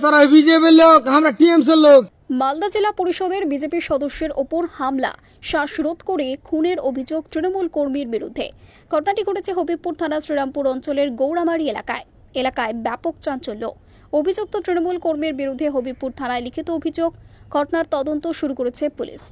তারা বিজেপির লোক, আমরা টিএমসির লোক। মালদা জেলা পরিষদের বিজেপি সদস্যের ওপর হামলা, শ্বাসরোধ করে খুনের অভিযোগ তৃণমূল কর্মীর বিরুদ্ধে। ঘটনাটি ঘটেছে হবিবপুর থানা শ্রীরামপুর অঞ্চলের গৌরামারি এলাকায়। এলাকায় ব্যাপক চাঞ্চল্য। অভিযুক্ত তৃণমূল কর্মীর বিরুদ্ধে হবিবপুর থানায় লিখিত অভিযোগ, ঘটনার তদন্ত শুরু করেছে পুলিশ।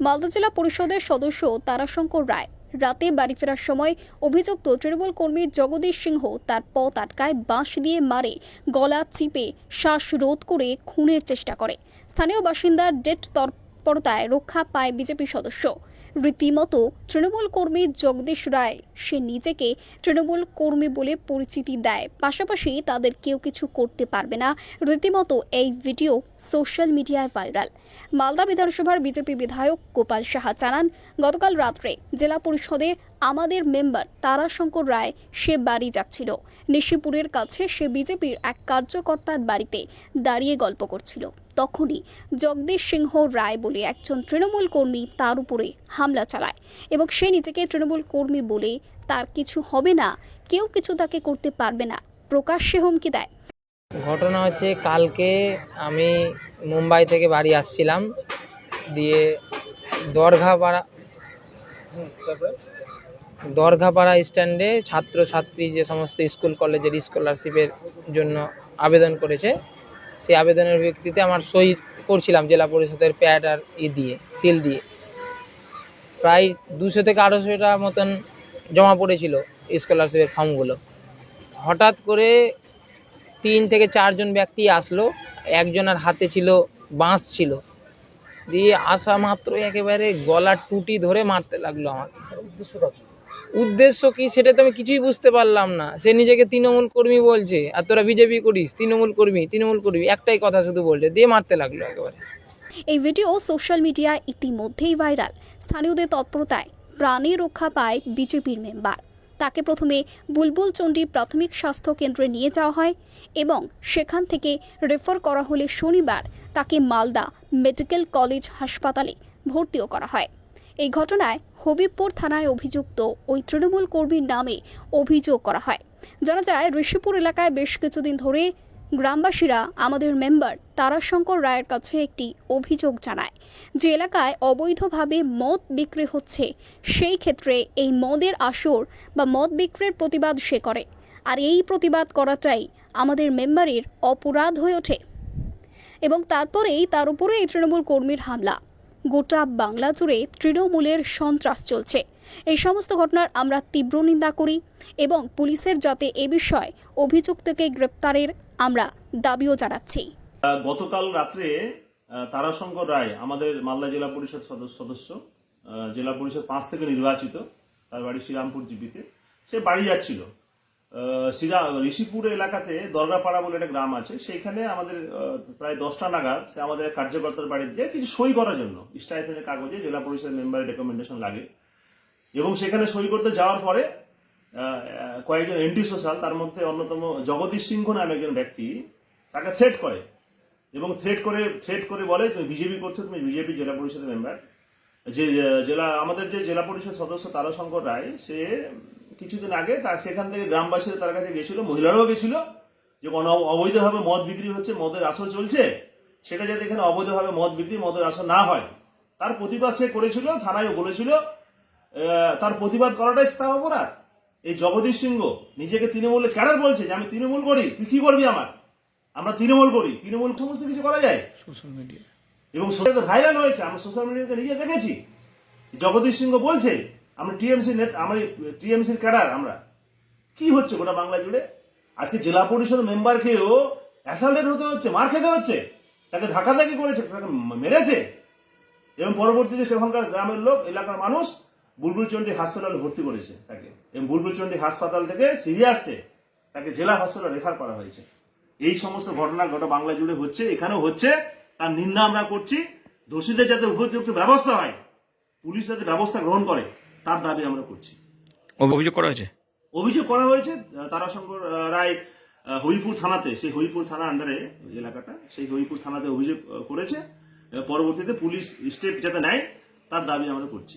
মালদা জেলা পরিষদের সদস্য তারাশঙ্কর রায়। রাতে বাড়ি ফেরার সময় অভিযুক্ত তৃণমূল কর্মী জগদীশ সিংহ তার পথ আটকায় বাঁশ দিয়ে মারে, গলা চিপে, শ্বাস রোধ করে খুনের চেষ্টা করে। স্থানীয় বাসিন্দার ডেট তৎপরতায় রক্ষা পায় বিজেপি সদস্য। রীতিমতো তৃণমূল কর্মী জগদীশ রায়, সে নিজেকে তৃণমূল কর্মী বলে পরিচিতি দেয়। পাশাপাশি তাদের কেউ কিছু করতে পারবে না। রীতিমতো এই ভিডিও সোশ্যাল মিডিয়ায় ভাইরাল। মালদা বিধানসভার বিজেপি বিধায়ক গোপাল সাহা জানান, গতকাল রাত্রে জেলা পরিষদের আমাদের মেম্বার তারাশঙ্কর রায় সে বাড়ি যাচ্ছিল। নিশিপুরের কাছে সে বিজেপির এক কার্যকর্তার বাড়িতে দাঁড়িয়ে গল্প করছিল। তখনই জগদীশ সিংহ রায় বলে একজন তৃণমূল কর্মী তার উপরে হামলা চালায় এবং সে নিজেকে তৃণমূল কর্মী বলে তার কিছু হবে না, কেউ কিছু তাকে করতে পারবে না, প্রকাশ্যে হুমকি দেয়। ঘটনা হচ্ছে কালকে আমি মুম্বাই থেকে বাড়ি আসছিলাম, দিয়ে দরঘাপাড়া দরঘাপাড়া স্ট্যান্ডে ছাত্রছাত্রী যে সমস্ত স্কুল, কলেজের স্কলারশিপের জন্য আবেদন করেছে সেই আবেদনের ভিত্তিতে আমার সই করছিলাম জেলা পরিষদের প্যাড আর ই দিয়ে, সিল দিয়ে। প্রায় দুশো থেকে আড়াইশোটা মতন জমা পড়েছিল স্কলারশিপের ফর্মগুলো হঠাৎ করে তিন থেকে চারজন ব্যক্তি আসলো, একজনের হাতে ছিল বাঁশ ছিল। দিয়ে আসা মাত্র একেবারে গলার টুটি ধরে মারতে লাগল আমার উদ্দেশ্য কি সেটা তো আমি কিছুই বুঝতে পারলাম না। সে নিজেকে তৃণমূল কর্মী বলছে, আর তোরা বিজেপি করিস, তৃণমূল কর্মী তৃণমূল কর্মী, একটাই কথা শুধু বলছে, দিয়ে মারতে লাগল একেবারে। এই ভিডিও সোশ্যাল মিডিয়ায় ইতিমধ্যেই ভাইরাল। স্থানীয়দের তৎপরতায় প্রাণে রক্ষা পায় বিজেপির মেম্বার। তাকে প্রথমে বুলবুল চণ্ডী প্রাথমিক স্বাস্থ্য কেন্দ্রে নিয়ে যাওয়া হয় এবং সেখান থেকে রেফার করা হলে শনিবার তাকে মালদা মেডিকেল কলেজ হাসপাতালে ভর্তিও করা হয়। এই ঘটনায় হবিবপুর থানায় অভিযুক্ত ওই তৃণমূল কর্মীর নামে অভিযোগ করা হয়। জানা যায়, ঋষিপুর এলাকায় বেশ কিছুদিন ধরে গ্রামবাসীরা আমাদের মেম্বার তারাশঙ্কর রায়ের কাছে একটি অভিযোগ জানায় যে এলাকায় অবৈধভাবে মদ বিক্রি হচ্ছে। সেই ক্ষেত্রে এই মদের আসর বা মদ বিক্রির প্রতিবাদ সে করে। আর এই প্রতিবাদ করাটাই আমাদের মেম্বারের অপরাধ হয়ে ওঠে। এবং তারপরেই তার উপরে এই তৃণমূল কর্মীর হামলা। গোটা বাংলা জুড়ে তৃণমূলের সন্ত্রাস চলছে। এই সমস্ত ঘটনার আমরা তীব্র নিন্দা করি এবং পুলিশের যাতে এ বিষয়ে অভিযুক্তকে গ্রেপ্তারের আমরা দাবিও জানাচ্ছি। গতকাল রাত্রে তারাশঙ্কর রায়, আমাদের মালদা জেলা পরিষদ সদস্য সদস্য জেলা পরিষদ পাঁচ থেকে নির্বাচিত, তার বাড়ি শ্রীরামপুর জিপিতে। সে বাড়ি যাচ্ছিল। শ্রীরা ঋষিপুর এলাকাতে দরগাপাড়া বলে একটা গ্রাম আছে সেইখানে আমাদের প্রায় দশটা নাগাদ সে আমাদের কার্যকর্তার বাড়িতে যায় কিছু সই করার জন্য স্টাইফেনের কাগজে জেলা পরিষদের মেম্বারের রেকমেন্ডেশন লাগে। এবং সেখানে সই করতে যাওয়ার পরে কয়েকজন এন্টি সোশ্যাল তার মধ্যে অন্যতম জগদীশ সিংহ নামে একজন ব্যক্তি, তাকে থ্রেট করে। এবং থ্রেট করে থ্রেট করে বলে, তুমি বিজেপি করছ, তুমি বিজেপি জেলা পরিষদের মেম্বার যে জেলা, আমাদের যে জেলা পরিষদ সদস্য তারাশঙ্কর রায়, সে কিছুদিন আগে তার সেখান থেকে গ্রামবাসীরা তার কাছে গেছিল মহিলারাও গেছিল যে কোনো অবৈধভাবে মদ বিক্রি হচ্ছে মদের আসর চলছে সেটা যাতে এখানে অবৈধভাবে মদ বিক্রি মদের আসর না হয়। তার প্রতিবাদ সে করেছিল থানায় বলেছিল তার প্রতিবাদ করাটাই তার অপরাধ। এই জগদীশ সিংহ নিজেকে তৃণমূলের ক্যাডার বলছে যে আমি তৃণমূল করি? তুই কি করবি আমার? আমরা তৃণমূল করি তৃণমূল সমস্ত কিছু করা যায়। Social media. এবং সোশ্যাল ভাইরাল হয়েছে আমরা সোশ্যাল মিডিয়াতে নিজে দেখেছি। জগদীশ সিংহ বলছে আমরা টিএমসি নেতা আমরা টিএমসির ক্যাডার আমরা। কি হচ্ছে গোটা বাংলা জুড়ে? আজকে জেলা পরিষদ মেম্বারকেও অ্যাসাল্টেড হতে হচ্ছে, মার খেতে হচ্ছে। তাকে ধাক্কাধাক্কি করেছে, তাকে মেরেছে। এবং পরবর্তীতে সেখানকার গ্রামের লোক, এলাকার মানুষ বুলবুল চন্ডী হাসপাতালে ভর্তি করেছে তাকে। এবং বুলবুল চন্ডী হাসপাতাল থেকে সিরিয়াসে তাকে জেলা হাসপাতালে রেফার করা হয়েছে। এই সমস্ত ঘটনা গোটা বাংলা জুড়ে হচ্ছে, এখানেও হচ্ছে। তার নিন্দা আমরা করছি। দোষীদের যাতে উপযুক্ত ব্যবস্থা হয়, পুলিশ যাতে ব্যবস্থা গ্রহণ করে। তার দাবি আমরা করছি। অভিযোগ করা হয়েছে? অভিযোগ করা হয়েছে তারাশঙ্কর রায় হরিপুর থানাতে সেই হরিপুর থানা আন্ডারে এলাকাটা সেই হরিপুর থানাতে অভিযোগ করেছে। পরবর্তীতে পুলিশ স্টেপ যাতে নেয় তার দাবি আমরা করছি।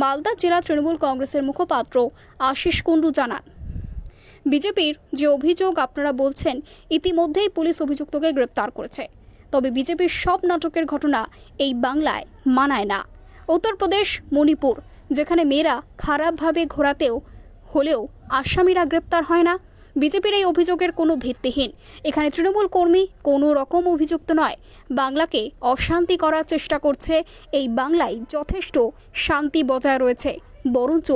মালদা জেলা তৃণমূল কংগ্রেসের মুখপাত্র আশিস কুণ্ডু জানান বিজেপির যে অভিযোগ আপনারা বলছেন ইতিমধ্যেই পুলিশ অভিযুক্তকে গ্রেপ্তার করেছে। তবে বিজেপির সব নাটকের ঘটনা এই বাংলায় মানায় না। উত্তরপ্রদেশ মণিপুর। যেখানে মেয়েরা খারাপভাবে ঘোরাতেও, হলেও আসামিরা গ্রেপ্তার হয় না। বিজেপির এই অভিযোগের কোনো ভিত্তিহীন। এখানে তৃণমূল কর্মী কোনো রকম অভিযুক্ত নয়। বাংলাকে অশান্তি করার চেষ্টা করছে। এই বাংলায় যথেষ্ট শান্তি বজায় রয়েছে। বরঞ্চ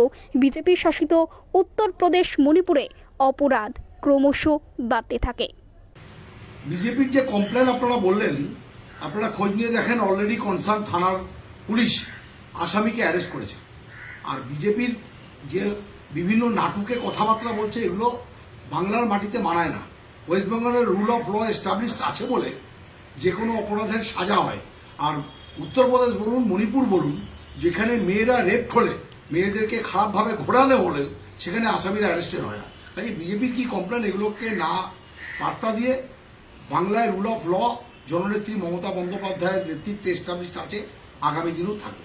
বিজেপি শাসিত উত্তরপ্রদেশ মণিপুরে অপরাধ ক্রমশ বাড়তে থাকে। বিজেপির যে কমপ্লেন আপনারা বললেন, আপনারা খোঁজ নিয়ে দেখেন অলরেডি কনসার্ন থানার পুলিশ আসামিকে অ্যারেস্ট করেছে। আর বিজেপির যে বিভিন্ন নাটুকে কথাবার্তা বলছে, এগুলো বাংলার মাটিতে মানায় না। ওয়েস্ট বেঙ্গলের রুল অফ ল এস্টাবলিশড আছে বলে যে কোনো অপরাধের সাজা হয়। আর উত্তরপ্রদেশ বলুন, মণিপুর বলুন, যেখানে মেয়েরা রেপ হলে মেয়েদেরকে খারাপভাবে ঘোরানো হলে সেখানে আসামিরা অ্যারেস্টেড হয় না। কাজে বিজেপির কি কমপ্লেন এগুলোকে না বার্তা দিয়ে বাংলায় রুল অফ ল জননেত্রী মমতা বন্দ্যোপাধ্যায়ের নেতৃত্বে এস্টাবলিশড আছে, আগামী দিনেও থাকবে।